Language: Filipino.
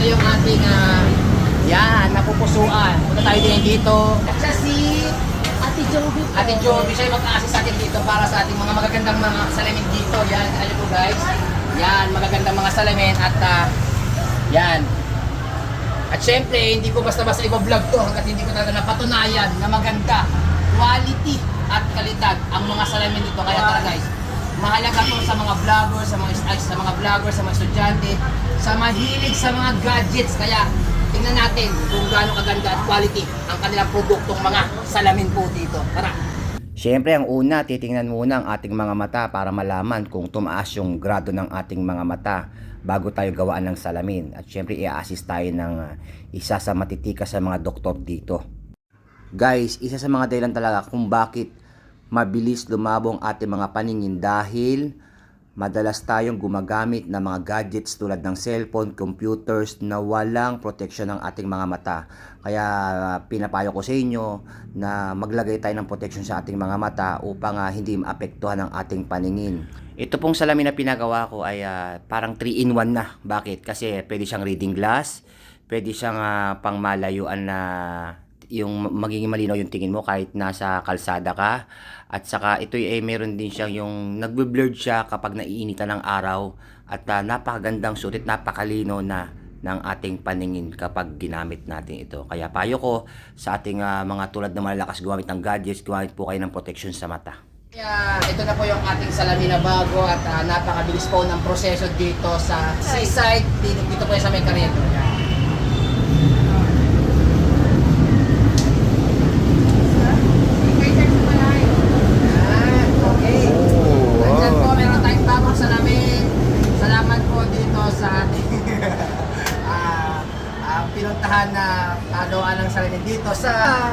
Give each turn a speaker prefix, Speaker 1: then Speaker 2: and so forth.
Speaker 1: ito yung ating, ah, yan, napupusuan. Punta tayo din dito. Siya si
Speaker 2: Ate po.
Speaker 1: Ate Joby, siya yung mag-assist atin dito para sa ating mga magagandang mga salamin dito. Yan, alam po guys. Yan, magagandang mga salamin at ah, yan. At syempre, hindi ko basta-basta i-vlog to hanggat hindi ko talaga napatunayan na maganda, quality at kalidad ang mga salamin dito. Kaya tara guys, mahalaga to sa mga vlogger, sa mga ay, sa mga vlogger, sa mga estudyante, sa mahilig sa mga gadgets. Kaya tingnan natin kung gaano kaganda at quality ang kanilang produktong mga salamin po dito. Tara!
Speaker 3: Siyempre, ang una, titingnan muna ang ating mga mata para malaman kung tumaas yung grado ng ating mga mata bago tayo gawaan ng salamin. At siyempre, i-assist tayo ng uh, isa sa matitikas sa mga doktor dito. Guys, isa sa mga dahilan talaga kung bakit mabilis lumabo ang ating mga paningin dahil madalas tayong gumagamit ng mga gadgets tulad ng cellphone, computers na walang proteksyon ng ating mga mata. Kaya pinapayo ko sa inyo na maglagay tayo ng protection sa ating mga mata upang uh, hindi maapektuhan ang ating paningin. Ito pong salamin na pinagawa ko ay uh, parang 3-in-1 na. Bakit? Kasi pwede siyang reading glass, pwede siyang uh, pangmalayuan na yung magiging malinaw yung tingin mo kahit nasa kalsada ka at saka ito ay meron din siyang yung nagbe-blurred siya kapag naiinitan ng araw at uh, napakagandang sulit napakalino na ng ating paningin kapag ginamit natin ito kaya payo ko sa ating uh, mga tulad na malalakas gumamit ng gadgets gumamit po kayo ng protection sa mata
Speaker 1: Kaya ito na po yung ating salamin na bago at ah, napakabilis po ng proseso dito sa seaside. Dito, dito po sa may Carriedo. Yan. Yan, okay. Nandyan po, meron tayong bagong salamin. Salamat po dito sa ating ah, ah, pinuntahan na pagawaan ng salamin dito sa